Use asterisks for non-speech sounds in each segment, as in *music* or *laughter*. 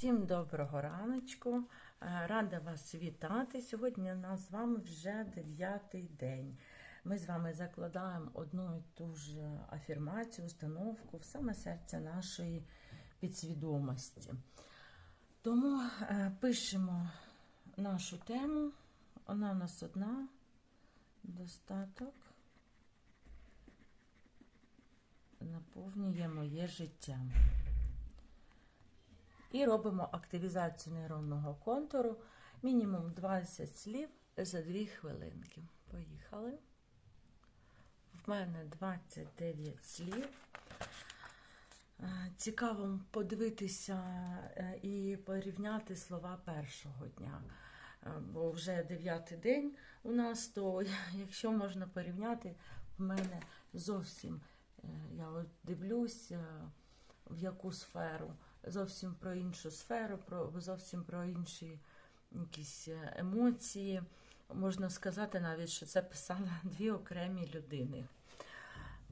Всім доброго раночку. Е, Рада вас вітати. Сьогодні у нас з вами вже дев'ятий день. Ми з вами закладаємо одну і ту ж афірмацію, установку в саме серце нашої підсвідомості. Тому е, пишемо нашу тему. Вона у нас одна. Достаток наповнює моє життя. І робимо активізацію нейронного контуру. Мінімум 20 слів за 2 хвилинки. Поїхали. В мене 29 слів. Е, Цікаво подивитися е, і порівняти слова першого дня. Е, Бо вже дев'ятий день у нас, то *laughs* якщо можна порівняти, в мене зовсім я от дивлюсь, в яку сферу, зовсім про іншу сферу, про зовсім про інші якісь е, емоції. Можна сказати навіть, що це писали *laughs* дві окремі людини.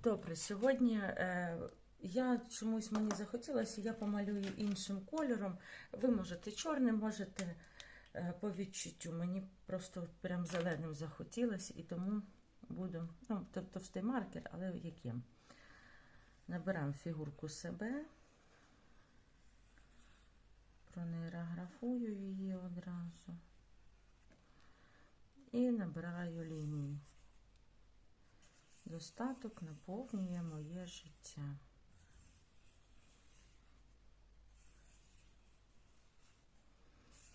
Добре, сьогодні е, я чомусь мені захотілося, я помалюю іншим кольором. Ви можете чорним, можете е, по відчуттю. Мені просто прям зеленим захотілося, і тому буду, ну, тов- товстий маркер, але яким. Набираємо фігурку себе, пронейрографую її одразу і набираю лінії. Достаток наповнює моє життя.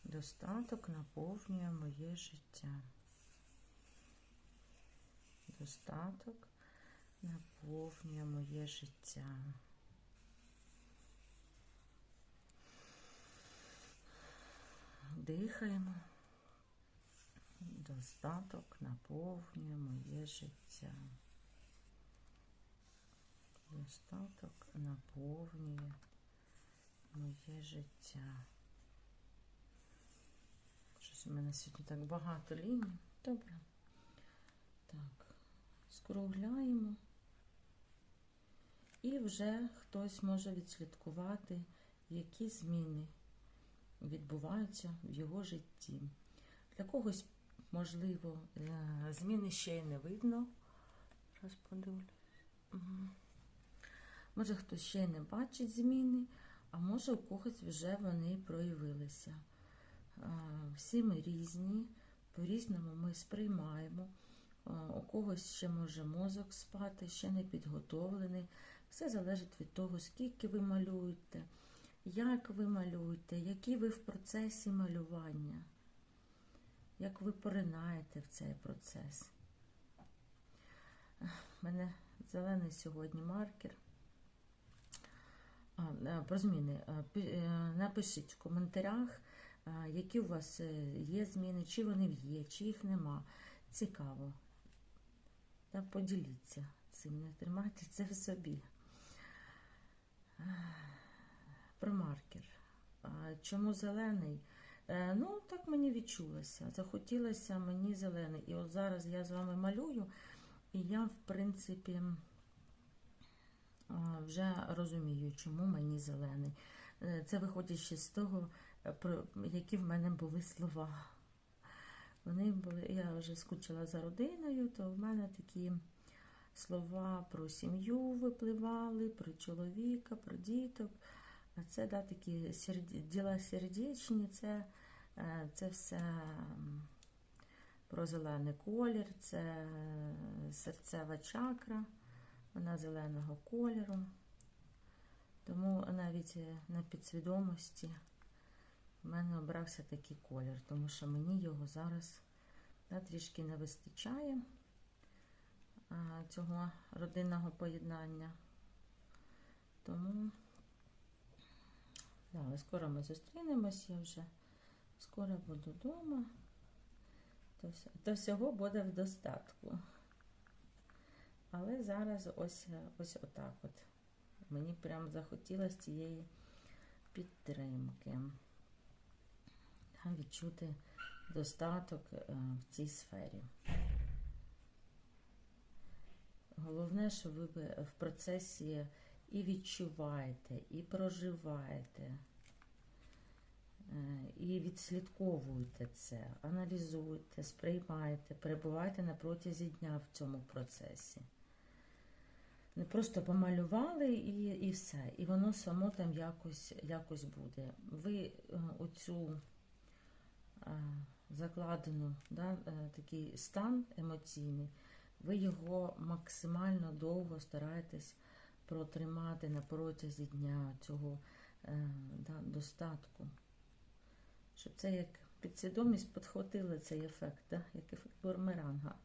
Достаток наповнює моє життя. Достаток наповнює моє життя. Дихаємо. Достаток наповнює моє життя. Достаток наповнює моє життя. Щось у мене сьогодні так багато ліній. Добре. Так, скругляємо. І вже хтось може відслідкувати, які зміни відбуваються в його житті. Для когось, можливо, е, зміни ще й не видно. Зараз подивлюсь. Може, хтось ще й не бачить зміни, а може у когось вже вони проявилися. Всі ми різні, по-різному ми сприймаємо. У когось ще може мозок спати, ще не підготовлений. Все залежить від того, скільки ви малюєте, як ви малюєте, які ви в процесі малювання, як ви поринаєте в цей процес. У мене зелений сьогодні маркер. А, е, про зміни. Е, е, Напишіть в коментарях, які у вас є зміни, чи вони є, чи їх нема. Цікаво. Та поділіться цим, не тримайте це в собі. Про маркер. Чому зелений? Е, Ну, так мені відчулося. Захотілося мені зелений. І от зараз я з вами малюю, і я, в принципі, вже розумію, чому мені зелений. Е, Це виходячи з того, е, які в мене були слова. Вони були, я вже скучила за родиною, то в мене такі слова про сім'ю випливали, про чоловіка, про діток. Це да, такі серді, діла сердечні, це, е, це все про зелений колір, це серцева чакра, вона зеленого кольору. Тому навіть е, на підсвідомості в мене обрався такий колір, тому що мені його зараз да, трішки не вистачає цього родинного поєднання. Тому але скоро ми зустрінемось, я вже скоро буду вдома. То, всього буде в достатку. Але зараз ось, ось отак от. Мені прям захотілося цієї підтримки. Відчути достаток е, в цій сфері. Головне, що ви в процесі і відчуваєте, і проживаєте і відслідковуйте це, аналізуйте, сприймайте, перебувайте на протязі дня в цьому процесі. Не просто помалювали і і все. І воно само там якось якось буде. Ви е, оцю е, закладену, да, е, такий стан емоційний, ви його максимально довго стараєтесь протримати на протязі дня цього да, достатку. Щоб це як підсвідомість підхватила цей ефект, да, як ефект бумеранга.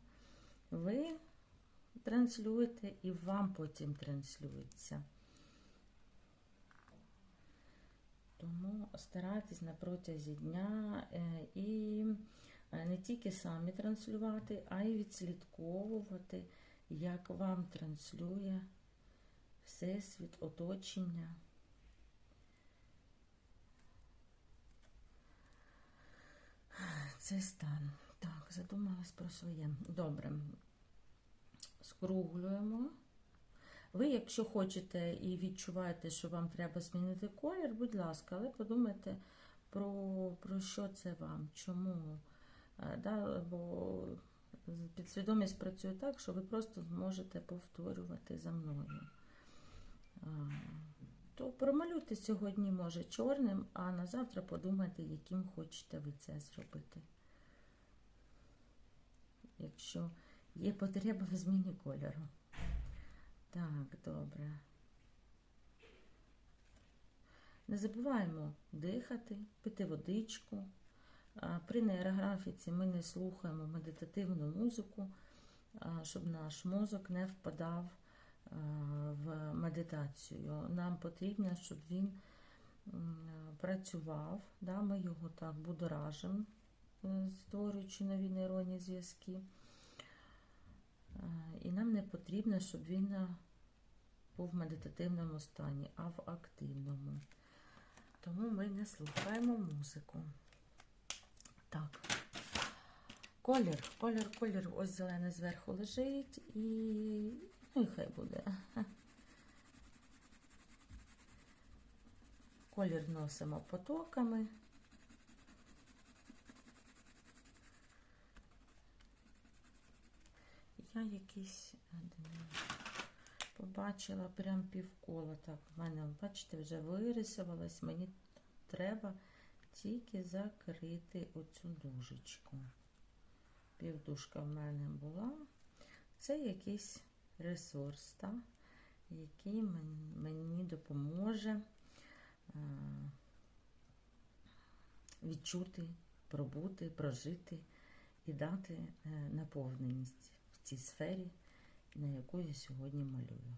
Ви транслюєте і вам потім транслюється. Тому старайтесь на протязі дня е, і е, не тільки самі транслювати, а й відслідковувати, як вам транслює Всесвіт, оточення. Цей стан. Так, задумалась про своє. Добре скруглюємо. Ви, якщо хочете і відчуваєте, що вам треба змінити колір, будь ласка, але подумайте, про про що це вам, чому. Да, Бо підсвідомість працює так, що ви просто зможете повторювати за мною. То промалюйте сьогодні, може, чорним, а на завтра подумайте, яким хочете ви це зробити. Якщо Є потреба в зміні кольору. Так, добре. Не забуваємо дихати, пити водичку. При нейрографіці ми не слухаємо медитативну музику, щоб наш мозок не впадав в медитацію. Нам потрібно, щоб він працював. Ми його так будоражимо, е, створюючи нові нейронні зв'язки. І нам не потрібно, щоб він е, був в медитативному стані, а в активному. Тому ми не слухаємо музику. Так. Колір, колір, колір, ось зелений зверху лежить і ну і хай буде. Колір носимо потоками. я якийсь побачила прям півкола. Так, в мене, бачите, вже вирисувалась, мені треба тільки закрити оцю дужечку. Півдушка в мене була. Це якийсь ресурс, так, який мені допоможе відчути, пробути, прожити і дати е, наповненість цій сфері, на яку я сьогодні малюю.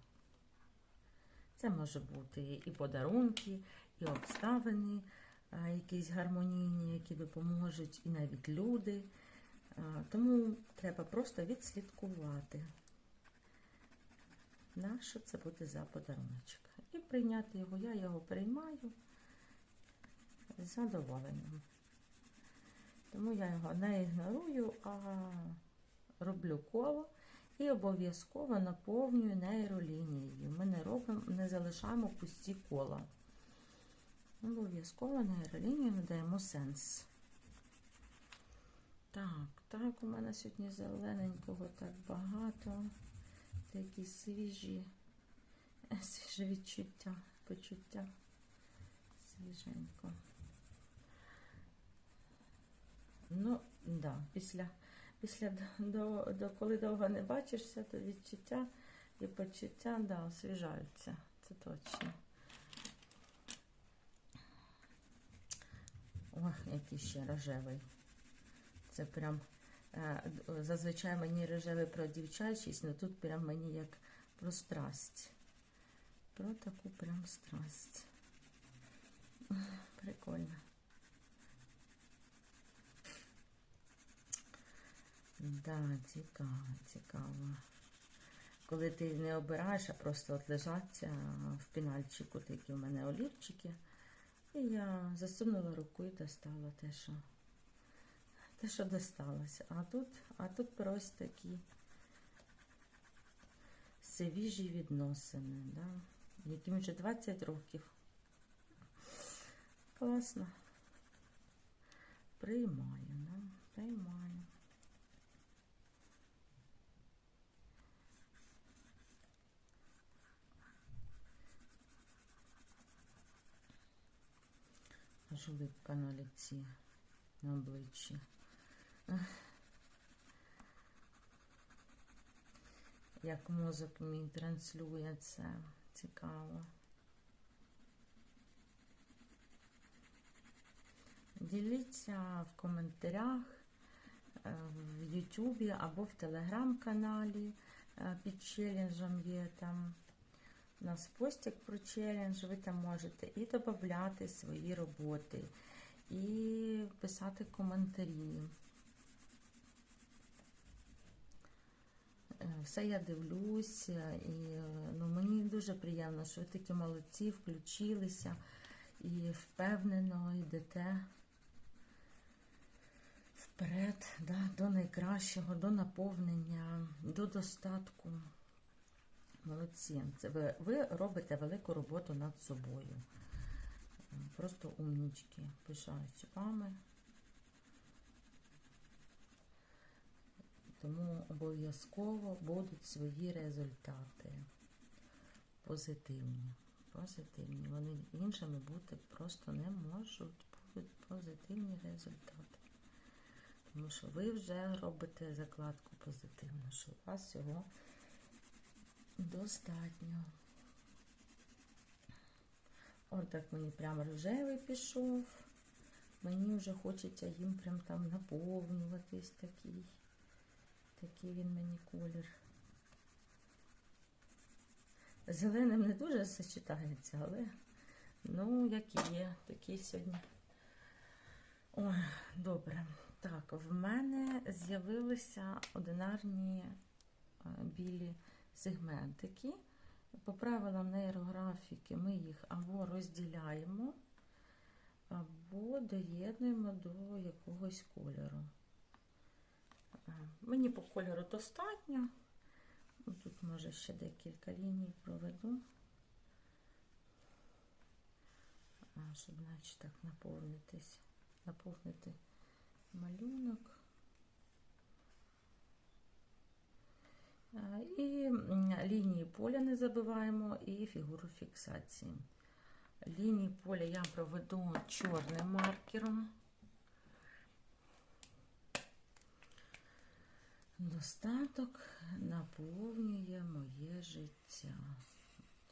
Це може бути і подарунки, і обставини, якісь гармонійні, які допоможуть, і навіть люди. Тому треба просто відслідкувати, на що це буде за подаруночок. І прийняти його, я його приймаю з задоволенням. Тому я його не ігнорую, а роблю коло і обов'язково наповнюю нейролінією. Ми не робимо, не залишаємо пусті кола. Обов'язково нейролінію надаємо сенс. Так, так, у мене сьогодні зелененького так багато. Такі свіжі, *laughs* свіже відчуття, почуття. Свіженько. Ну, да, після після до, до коли довго не бачишся, то відчуття і почуття да, освіжаються. Це точно. Ох, який ще рожевий. Це прям зазвичай мені рожевий про дівчачість, але тут прям мені як про страсть. Про таку прям страсть. Прикольно. Да, цікаво, цікаво. Коли ти не обираєш, а просто от лежаться в пінальчику такі в мене олівчики. І я засунула руку і достала те, що те, що досталося. А тут, а тут просто такі свіжі відносини, да? яким вже 20 років. Класно. Приймаю, да? приймаю. Аж улипка на лиці, на обличчі. Як мозок мій транслює це цікаво. Діліться в коментарях е, в Ютубі або в телеграм-каналі е, під челенджем є там. У нас постік про челендж, ви там можете і додати свої роботи, і писати коментарі. Все я дивлюся, і ну, мені дуже приємно, що ви такі молодці, включилися і впевнено йдете вперед да, до найкращого, до наповнення, до достатку. Молодці. Це ви, ви робите велику роботу над собою. Просто умнічки. Пишаюсь вами. Тому обов'язково будуть свої результати. Позитивні. Позитивні. Вони іншими бути просто не можуть. Будуть позитивні результати. Тому що ви вже робите закладку позитивну, що у вас цього достатньо. От так мені прям рожевий пішов. Мені вже хочеться їм прям там наповнюватись такий. Такий він мені колір. Зеленим не дуже сочетається, але ну, як і є, такий сьогодні. Ой, добре. Так, в мене з'явилися одинарні е, білі сегментики. По правилам нейрографіки ми їх або розділяємо, або доєднуємо до якогось кольору. Мені по кольору достатньо. Тут, може, ще декілька ліній проведу, щоб наче так наповнитись, наповнити малюнок. І лінії поля не забуваємо, і фігуру фіксації. Лінії поля я проведу чорним маркером. Достаток наповнює моє життя.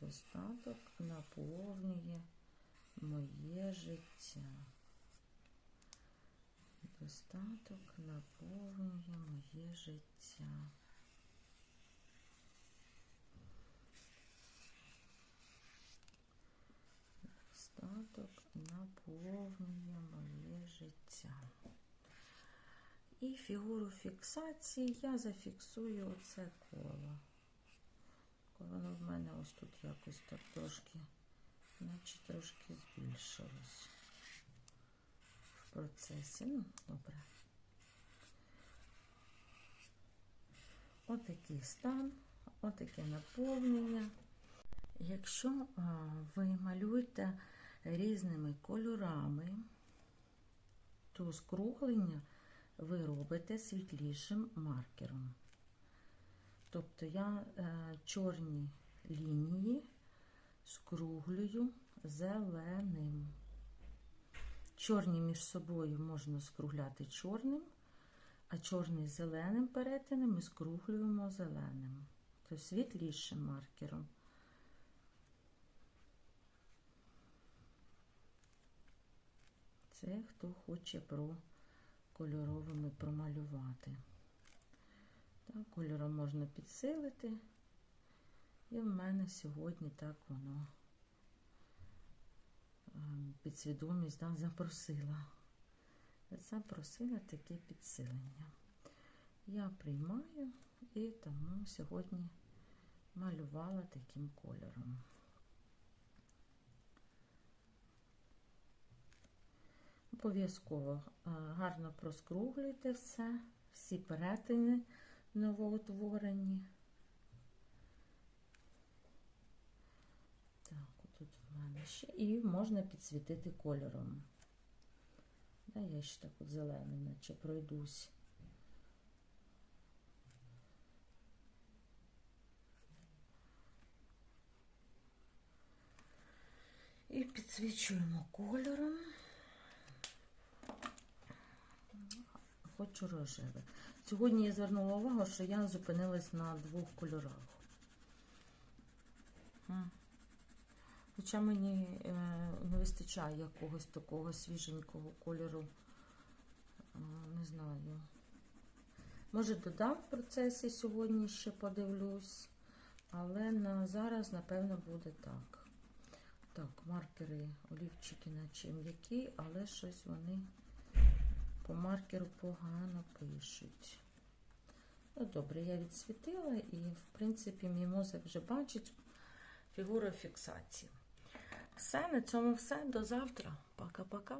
Достаток наповнює моє життя. Достаток наповнює моє життя. Достаток наповнює моє життя. І фігуру фіксації я зафіксую оце коло. Воно в мене ось тут якось так трошки, наче трошки збільшилось в процесі. Ну, добре. Отакий стан, отаке наповнення. Якщо ви малюєте різними кольорами, то скруглення ви робите світлішим маркером. Тобто я е, чорні лінії скруглюю зеленим. Чорні між собою можна скругляти чорним, а чорний зеленим перетинем ми скруглюємо зеленим, тобто світлішим маркером. Це хто хоче про кольоровими промалювати. Так, кольором можна підсилити. І в мене сьогодні так воно ем, підсвідомість да, запросила. Запросила таке підсилення. Я приймаю і тому сьогодні малювала таким кольором. Обов'язково е, гарно проскруглюйте все, всі перетини новоутворені. Так, тут в мене ще і можна підсвітити кольором. Та я ще так от зелений, наче пройдусь. І підсвічуємо кольором. Хочу рожеве. Сьогодні я звернула увагу, що я зупинилась на двох кольорах. Хоча мені е, не вистачає якогось такого свіженького кольору. Не знаю. Може, додам в процесі сьогодні ще подивлюсь, але на зараз, напевно, буде так. Так, маркери, олівчики наче м'які, але щось вони по маркеру погано пишуть. Ну, добре, я відсвітила і, в принципі, мій мозок вже бачить фігуру фіксації. Все, на цьому все. До завтра. Пока-пока.